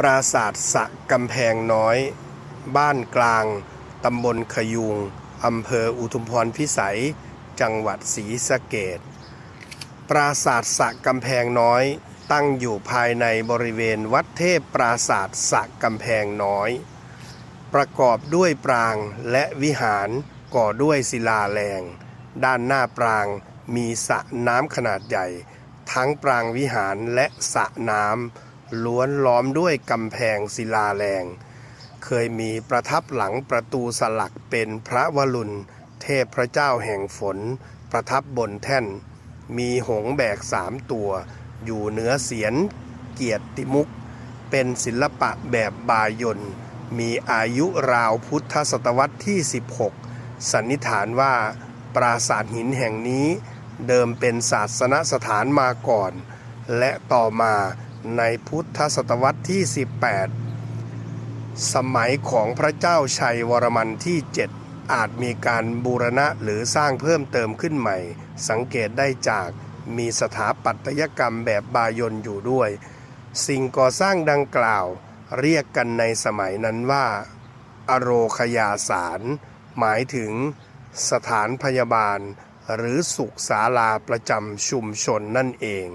ปราสาทสะกำแพงน้อย บ้านกลาง ตำบลขยุง อำเภออุทุมพรพิสัย จังหวัดศรีสะเกดปราสาทสะกำแพงน้อย ตั้งอยู่ภายในบริเวณวัดเทพปราสาทสะกำแพงน้อย ประกอบด้วยปรางและวิหารก่อด้วยศิลาแรง ด้านหน้าปรางมีสระน้ำขนาดใหญ่ ทั้งปรางวิหารและสระน้ำ ล้วนล้อมด้วยกำแพงศิลาแรง เคยมีประทับหลังประตูสลักเป็นพระวรุณ เทพพระเจ้าแห่งฝน ประทับบนแท่น มีหงแบกสามตัว อยู่เหนือเสียนเกียรติมุก เป็นศิลปะแบบบายนมีอายุราวพุทธศตวรรษที่ 16 สันนิษฐานว่าปราสาทหินแห่งนี้เดิมเป็นศาสนสถานมาก่อน และต่อมา ในพุทธศตวรรษที่ 18 สมัยของพระเจ้าชัยวรมันที่ 7 อาจมีการบูรณะหรือสร้างเพิ่มเติมขึ้นใหม่ สังเกตได้จากมีสถาปัตยกรรมแบบบายนอยู่ด้วย สิ่งก่อสร้างดังกล่าว เรียกกันในสมัยนั้นว่า อโรคยาสาร หมายถึงสถานพยาบาล หรือสุขศาลาประจำชุมชนนั่นเอง